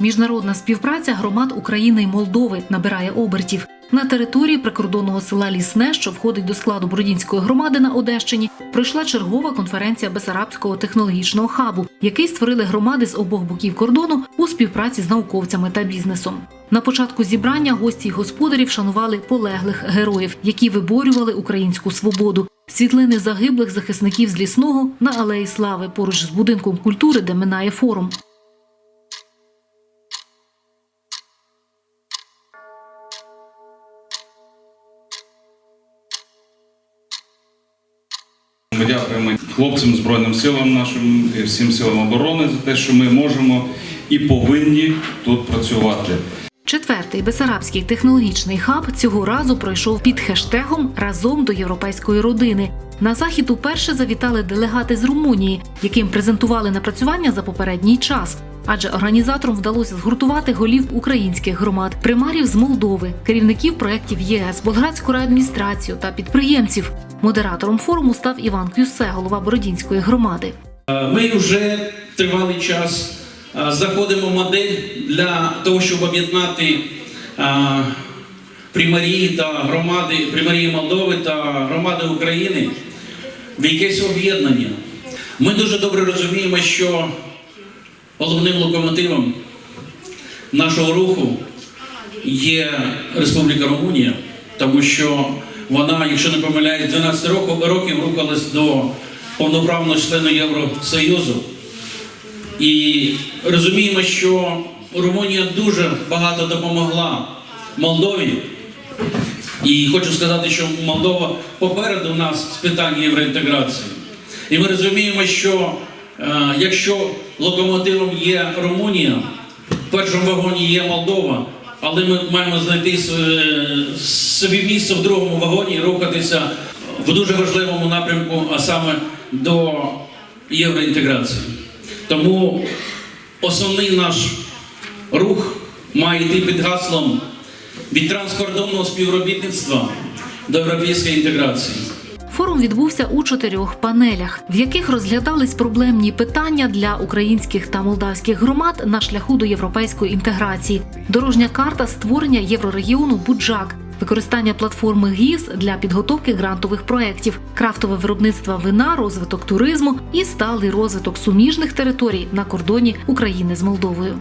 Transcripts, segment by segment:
Міжнародна співпраця громад України і Молдови набирає обертів. На території прикордонного села Лісне, що входить до складу Бродінської громади на Одещині, пройшла чергова конференція Бесарабського технологічного хабу, який створили громади з обох боків кордону у співпраці з науковцями та бізнесом. На початку зібрання гості й господарі вшанували полеглих героїв, які виборювали українську свободу. Світлини загиблих захисників з лісного на алеї Слави поруч з будинком культури, де минає форум. Ми дякуємо хлопцям Збройним силам нашим і всім силам оборони за те, що ми можемо і повинні тут працювати. Четвертий Бесарабський технологічний хаб цього разу пройшов під хештегом Разом до європейської родини. На захід уперше завітали делегати з Румунії, яким презентували напрацювання за попередній час. Адже організаторам вдалося згуртувати голів українських громад, примарів з Молдови, керівників проєктів ЄС, Болградську райадміністрацію та підприємців. Модератором форуму став Іван Кюсе, голова Бородінської громади. Ми вже тривалий час а, знаходимо модель для того, щоб об'єднати примарії та громади, примарії Молдови та громади України в якесь об'єднання. Ми дуже добре розуміємо, що головним локомотивом нашого руху є Республіка Румунія, тому що вона, якщо не помиляюсь, 12 років, років рухалась до повноправного члена Євросоюзу. І розуміємо, що Румунія дуже багато допомогла Молдові. І хочу сказати, що Молдова попереду нас з питань євроінтеграції. І ми розуміємо, що е, якщо локомотивом є Румунія, в першому вагоні є Молдова, але ми маємо знайти собі місце в другому вагоні і рухатися в дуже важливому напрямку, а саме до євроінтеграції. Тому основний наш рух має йти під гаслом від транскордонного співробітництва до європейської інтеграції. Форум відбувся у чотирьох панелях, в яких розглядались проблемні питання для українських та молдавських громад на шляху до європейської інтеграції, дорожня карта створення єврорегіону Буджак, використання платформи ГІС для підготовки грантових проєктів, крафтове виробництво вина, розвиток туризму і сталий розвиток суміжних територій на кордоні України з Молдовою.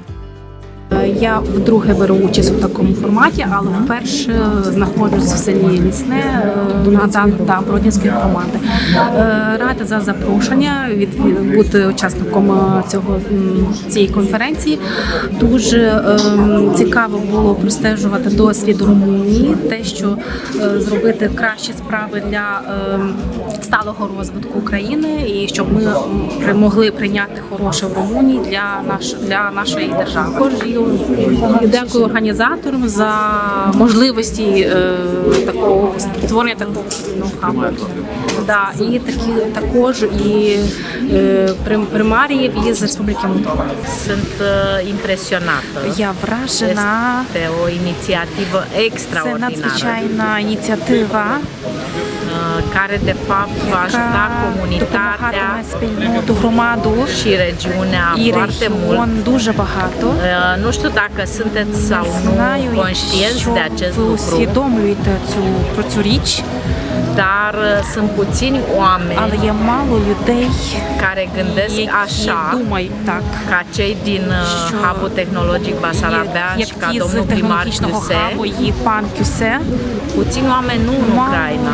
Я вдруге беру участь у такому форматі, але вперше знаходжусь в селі Лісне е, та, та Бродінської громади. Е, Рада за запрошення від бути учасником е, цього цієї конференції. Дуже е, цікаво було простежувати досвід Румунії, те, що е, зробити кращі справи для е, сталого розвитку України, і щоб ми могли прийняти хороше в Румунії для наш для нашої держави. І Дякую організаторам за можливості е, такого створення такого спільного хабу. Да, і такі також і е, прим- примаріїв із Республіки Молдова. Sunt uh, impresionată. Я вражена. Este o inițiativă Це надзвичайна ініціатива, care de fapt va ajuta comunitatea gromadu și regiunea foarte mult. Uh, nu știu dacă sunteți sau nu conștienți de acest lucru. Dar uh, sunt puțini oameni care gândesc așa ca cei din uh, Hubul Tehnologic Basarabia și ca domnul primar Chiuse. Puțini oameni nu în Ucraina,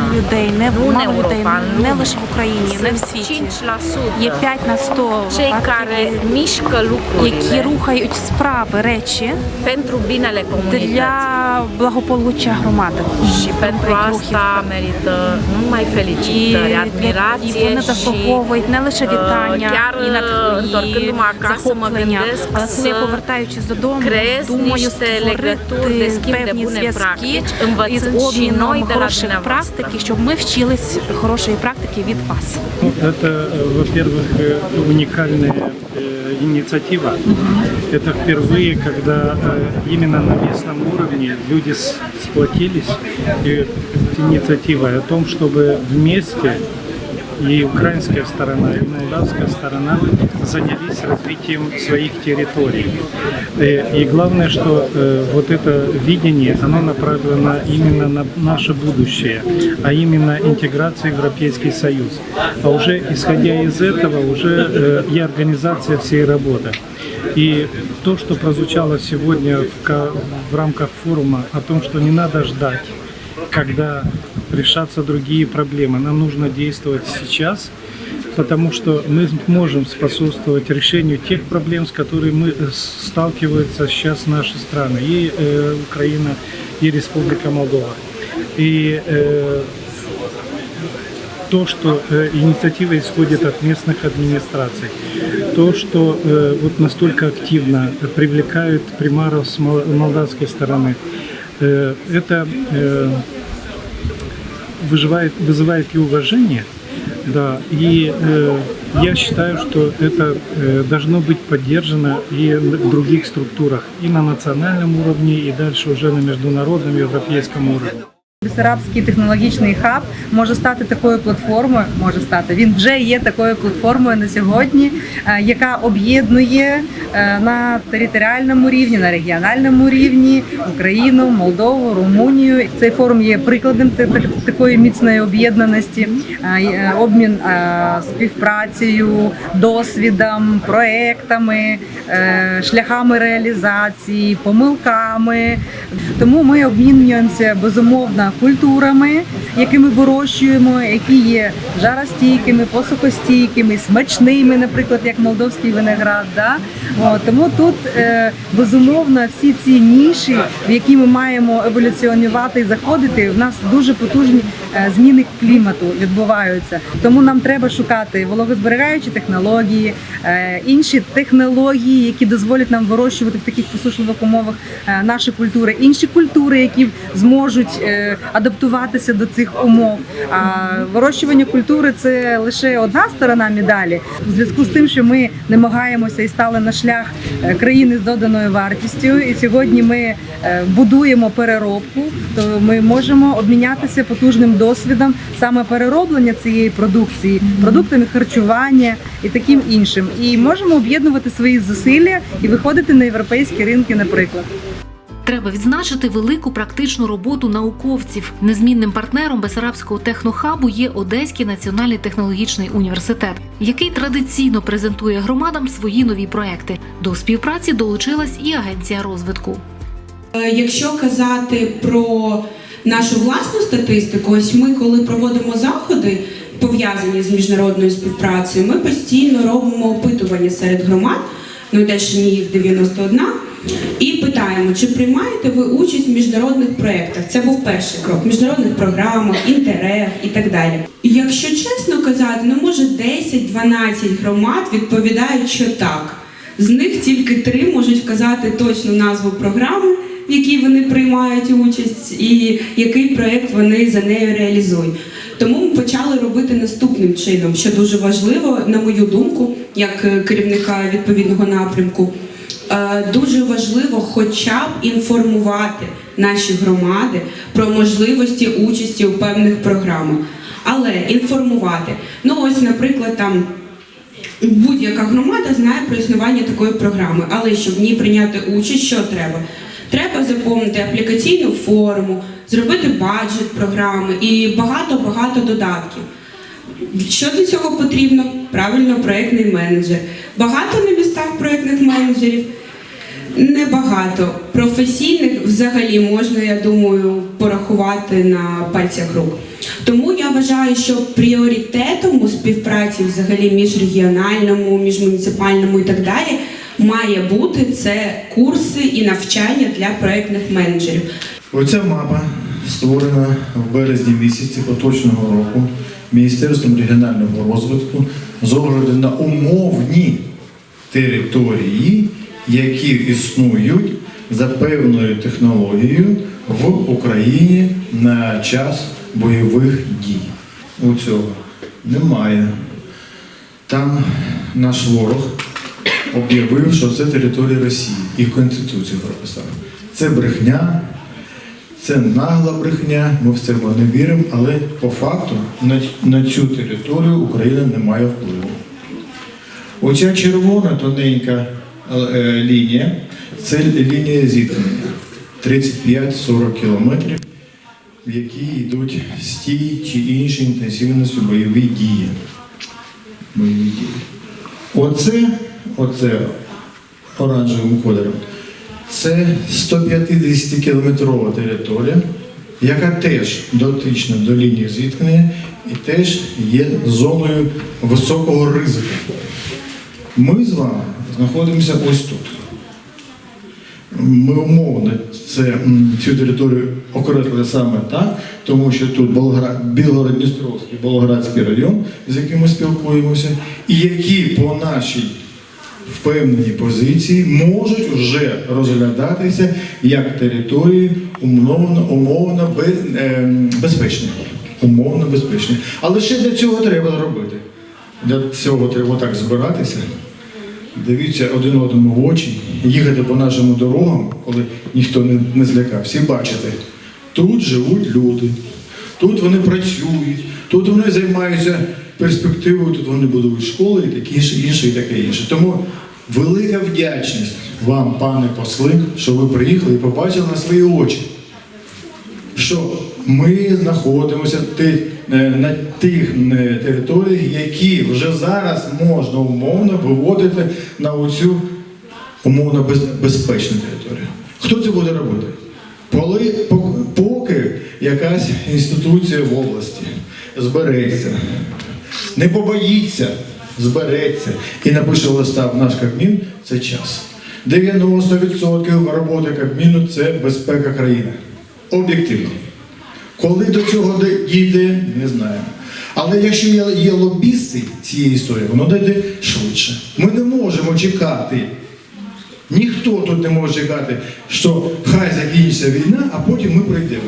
nu не în не лише в Україні, не в світі. 5% Є 5 на 100 cei care mișcă які рухають справи, речі для благополуччя громади. Numai І, вони заслуговують не лише вітання і, mă захоплення, але коли повертаючись додому, думаю створити певні зв'язки із обміном la хороших dumneavoastră. практик, і щоб ми вчились хорошої практики від вас. Ну, Это, э, во-первых, э, уникальная э, инициатива. Это впервые, когда э, именно на местном уровне люди с- сплотились. И инициатива о том, чтобы вместе и украинская сторона, и молдавская сторона занялись развитием своих территорий. Э, И главное, что э, вот это видение, оно направлено именно на наше будущее, а именно интеграция в Европейский Союз. А уже исходя из этого, уже э, и организация всей работы. И то, что прозвучало сегодня в, в рамках форума о том, что не надо ждать, когда решатся другие проблемы. Нам нужно действовать сейчас, потому что мы можем способствовать решению тех проблем, с которыми мы, сталкиваются сейчас наши страны, и э, Украина, и Республика Молдова. И э, то, что э, инициатива исходит от местных администраций, то, что э, вот настолько активно привлекают примаров с мол- молдавской стороны, э, это э, выживает, вызывает и уважение, да, и э, я считаю, что это э, должно быть поддержано и в других структурах, и на национальном уровне, и дальше уже на международном европейском уровне. Бесарабський технологічний хаб може стати такою платформою. Може стати він вже є такою платформою на сьогодні, е, яка об'єднує е, на територіальному рівні, на регіональному рівні Україну, Молдову, Румунію. Цей форум є прикладом та- та- такої міцної об'єднаності, е, обмін співпрацею, досвідом, проектами, шляхами реалізації, помилками. Тому ми обмінюємося безумовно культурами, які ми вирощуємо, які є жаростійкими, посухостійкими, смачними, наприклад, як молдовський виноград. Да? Тому тут е, безумовно всі ці ніші, в які ми маємо еволюціонувати і заходити, в нас дуже потужні е, зміни клімату відбуваються. Тому нам треба шукати вологозберігаючі технології, е, інші технології, які дозволять нам вирощувати в таких посушливих умовах наші культури, інші культури, які зможуть адаптуватися до цих умов. А вирощування культури це лише одна сторона медалі. В зв'язку з тим, що ми намагаємося і стали на шлях е, країни з доданою вартістю, і сьогодні ми е, будуємо переробку, то ми можемо обмінятися потужним досвідом саме перероблення цієї продукції, продуктами харчування і таким іншим. І можемо об'єднувати свої зусилля і виходити на європейські ринки, наприклад. Треба відзначити велику практичну роботу науковців. Незмінним партнером Бесарабського технохабу є Одеський національний технологічний університет, який традиційно презентує громадам свої нові проекти. До співпраці долучилась і агенція розвитку. Е, Якщо казати про нашу власну статистику, ось ми, коли проводимо заходи, пов'язані з міжнародною співпрацею, ми постійно робимо опитування серед громад, на Одещині їх 91, і питаємо, чи приймаєте ви участь в міжнародних проєктах. Це був перший крок, міжнародних програмах, інтерег і так далі. І Якщо чесно казати, ну може 10-12 громад відповідають, що так. З них тільки три можуть вказати точну назву програми, в якій вони приймають участь, і який проєкт вони за нею реалізують. Тому ми почали робити наступним чином, що дуже важливо, на мою думку, як е, керівника відповідного напрямку. Е, Дуже важливо хоча б інформувати наші громади про можливості участі у певних програмах. Але інформувати. Ну ось, наприклад, там будь-яка громада знає про існування такої програми, але щоб в ній прийняти участь, що треба? Треба заповнити аплікаційну форму, зробити баджет програми і багато-багато додатків. Що для цього потрібно? Правильно, проєктний менеджер. Багато на містах проєктних менеджерів. Небагато. Професійних взагалі можна, я думаю, порахувати на пальцях рук. Тому я вважаю, що пріоритетом у співпраці взагалі міжрегіональному, міжмуніципальному і так далі має бути це курси і навчання для проєктних менеджерів. Оця мапа створена в березні місяці поточного року Міністерством регіонального розвитку з огляду на умовні території, які існують за певною технологією в Україні на час бойових дій. У цього немає. Там наш ворог об'явив, що це територія Росії і в Конституції прописав. Це брехня, Це нагла брехня, ми в це не віримо, але по факту на, цю територію Україна не має впливу. Оця червона тоненька е, лінія це лінія зіткнення 35-40 кілометрів, в якій йдуть стій чи інші інтенсивності бойові дії. Бойові дії. Оце, оце оранжевим кольором. Це 150 кілометрова територія, яка теж дотична до лінії зіткнення і теж є зоною високого ризику. Ми з вами знаходимося ось тут. Ми умовно це, цю територію окреслили саме так, тому що тут Білгород-Дністровський, Болградський район, з яким ми спілкуємося, і які по нашій впевненій позиції можуть вже розглядатися як території умовно, умовно ем, безпечні. Умовно безпечні. Але ще для цього треба робити. Для цього треба так збиратися, дивіться один одному в очі, їхати по нашим дорогам, коли ніхто не, не злякав. Всі бачите, тут живуть люди, тут вони працюють, тут вони займаються перспективою, тут вони будують школи і таке інше, інше, і таке інше. Тому велика вдячність вам, пане посли, що ви приїхали і побачили на свої очі що ми знаходимося е, на тих е, територіях, які вже зараз можна умовно виводити на оцю умовно безпечну територію. Хто це буде робити? Коли, поки якась інституція в області збереться, не побоїться, збереться і напише листа в наш Кабмін, це час. 90% роботи Кабміну це безпека країни. Об'єктивно. Коли до цього дійде, не знаємо. Але якщо є, є лобісти цієї історії, воно дійде швидше. Ми не можемо чекати. Ніхто тут не може чекати, що хай закінчиться війна, а потім ми прийдемо.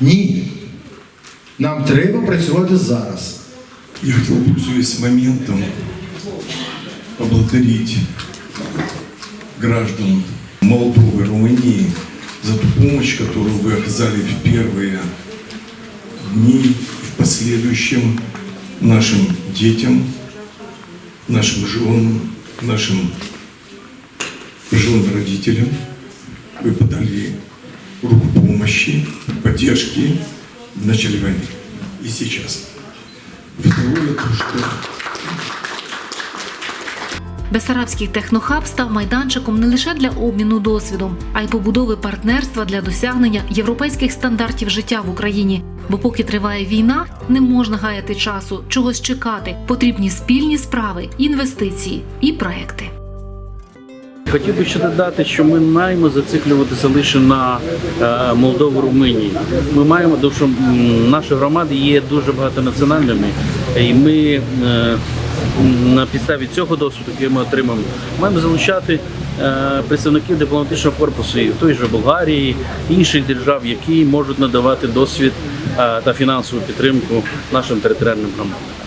Ні. Нам треба працювати зараз. Я хотел, пользуясь моментом, поблагодарить граждан Молдовы, Румынии за ту помощь, которую вы оказали в первые дни и в последующем нашим детям, нашим женам, нашим пожилым родителям. Вы подали руку помощи, поддержки в начале войны и сейчас. Что Бесарабський технохаб став майданчиком не лише для обміну досвідом, а й побудови партнерства для досягнення європейських стандартів життя в Україні. Бо поки триває війна, не можна гаяти часу, чогось чекати. Потрібні спільні справи, інвестиції і проекти. Хотів би ще додати, що ми маємо зациклюватися лише на е, Молдову Румунії. Ми маємо, тому що наші громади є дуже багатонаціональними, і ми е, на підставі цього досвіду, який ми отримаємо, маємо залучати е, представників дипломатичного корпусу і той же Болгарії, інших держав, які можуть надавати досвід та фінансову підтримку нашим територіальним громадам.